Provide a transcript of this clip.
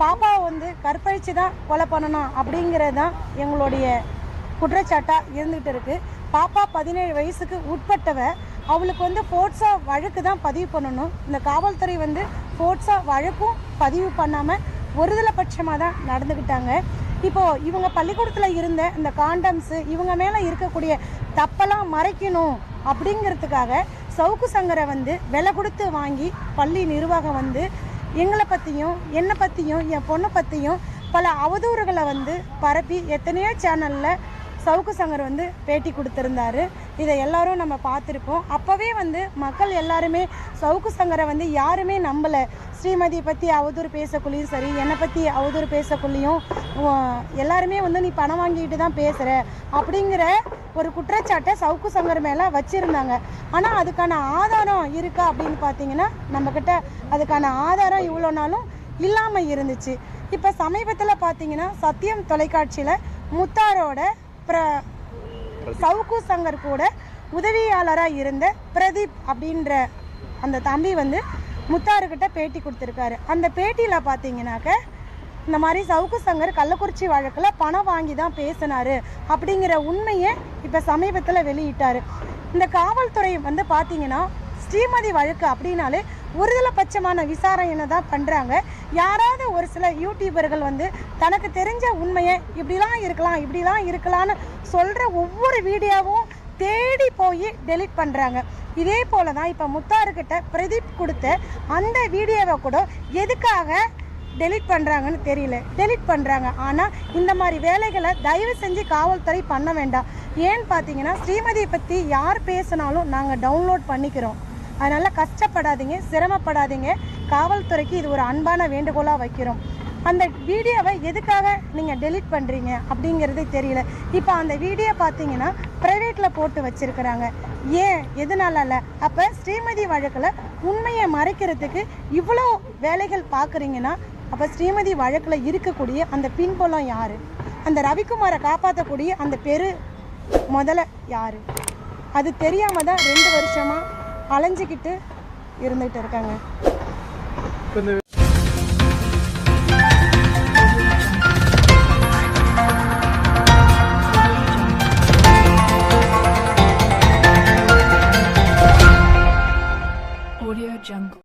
பாப்பாவை வந்து கற்பழித்து தான் கொலை பண்ணணும் அப்படிங்கிறது தான் எங்களுடைய குற்றச்சாட்டாக இருந்துகிட்டு இருக்குது பாப்பா பதினேழு வயசுக்கு உட்பட்டவ அவளுக்கு வந்து ஃபோர்ட்ஸா வழக்கு தான் பதிவு பண்ணணும். இந்த காவல்துறை வந்து ஃபோர்ட்ஸா வழக்கும் பதிவு பண்ணாமல் ஒருதலை பட்சமாக தான் நடந்துக்கிட்டாங்க இப்போது இவங்க பள்ளிக்கூடத்தில் இருந்த இந்த காண்டம்ஸு இவங்க மேலே இருக்கக்கூடிய தப்பெல்லாம் மறைக்கணும் அப்படிங்கிறதுக்காக சவுக்கு சங்கரை வந்து விலை கொடுத்து வாங்கி பள்ளி நிர்வாகம் வந்து எங்களை பற்றியும் என்னை பற்றியும் என் பொண்ணை பற்றியும் பல அவதூறுகளை வந்து பரப்பி எத்தனையோ சேனலில் சவுக்கு சங்கர் வந்து பேட்டி கொடுத்துருந்தாரு. இதை எல்லாரும் நம்ம பார்த்துருப்போம். அப்போவே வந்து மக்கள் எல்லாருமே சவுக்கு சங்கரை வந்து யாருமே நம்பலை. ஸ்ரீமதியை பற்றி அவதூறு பேசக்குள்ளேயும் சரி என்னை பற்றி அவதூறு பேசக்குள்ளேயும் எல்லாருமே வந்து நீ பணம் வாங்கிட்டு தான் பேசுகிற அப்படிங்கிற ஒரு குற்றச்சாட்டை சவுக்கு சங்கர் மேலே வச்சுருந்தாங்க. ஆனால் அதுக்கான ஆதாரம் இருக்கா அப்படின்னு பார்த்தீங்கன்னா நம்மக்கிட்ட அதுக்கான ஆதாரம் இவ்வளோ நாளும் இல்லாமல் இருந்துச்சு. இப்போ சமீபத்தில் பார்த்தீங்கன்னா சத்தியம் தொலைக்காட்சியில் முத்தாரோட பிர சவுக்கு சங்கர் கூட உதவியாளராக இருந்த பிரதீப் அப்படின்ற அந்த தம்பி வந்து முத்தாருக்கிட்ட பேட்டி கொடுத்துருக்காரு. அந்த பேட்டியில் பார்த்தீங்கன்னாக்க இந்த மாதிரி சவுக்கு சங்கர் கள்ளக்குறிச்சி வழக்கில் பணம் வாங்கி தான் பேசினாரு அப்படிங்கிற உண்மையை இப்போ சமீபத்தில் வெளியிட்டார். இந்த காவல்துறை வந்து பார்த்தீங்கன்னா ஸ்ரீமதி வழக்கு அப்படின்னாலே ஒருதலை பட்சமான விசாரணை தான் பண்ணுறாங்க யாராவது ஒரு சில யூடியூபர்கள் வந்து தனக்கு தெரிஞ்ச உண்மையை இப்படிலாம் இருக்கலாம் இப்படிலாம் இருக்கலாம்னு சொல்கிற ஒவ்வொரு வீடியோவும் தேடி போய் டெலீட் பண்ணுறாங்க இதே போல தான் இப்போ முத்தாருக்கிட்ட பிரதீப் கொடுத்த அந்த வீடியோவை கூட எதுக்காக டெலிட் பண்ணுறாங்கன்னு தெரியல. டெலிட் பண்ணுறாங்க ஆனால் இந்த மாதிரி வேலைகளை தயவு செஞ்சு காவல்துறை பண்ண வேண்டாம். ஏன்னு பார்த்தீங்கன்னா ஸ்ரீமதியை பற்றி யார் பேசினாலும் நாங்கள் டவுன்லோட் பண்ணிக்கிறோம். அதனால் கஷ்டப்படாதீங்க சிரமப்படாதீங்க. காவல்துறைக்கு இது ஒரு அன்பான வேண்டுகோளாக வைக்கிறோம். அந்த வீடியோவை எதுக்காக நீங்கள் டெலிட் பண்ணுறீங்க அப்படிங்கிறதே தெரியல. இப்போ அந்த வீடியோ பார்த்தீங்கன்னா ப்ரைவேட்டில் போட்டு வச்சிருக்கிறாங்க. ஏன்? எதனால இல்லை அப்போ ஸ்ரீமதி வழக்கில் உண்மையை மறைக்கிறதுக்கு இவ்வளோ வேலைகள் பார்க்குறீங்கன்னா அப்போ ஸ்ரீமதி வழக்கில் இருக்கக்கூடிய அந்த பின்புலம் யார்? அந்த ரவிக்குமாரை காப்பாற்றக்கூடிய அந்த பெரு முதல யார்? அது தெரியாமல் தான் ரெண்டு வருஷமாக அலைஞ்சிக்கிட்டு இருந்துகிட்டு இருக்காங்க. Jungle.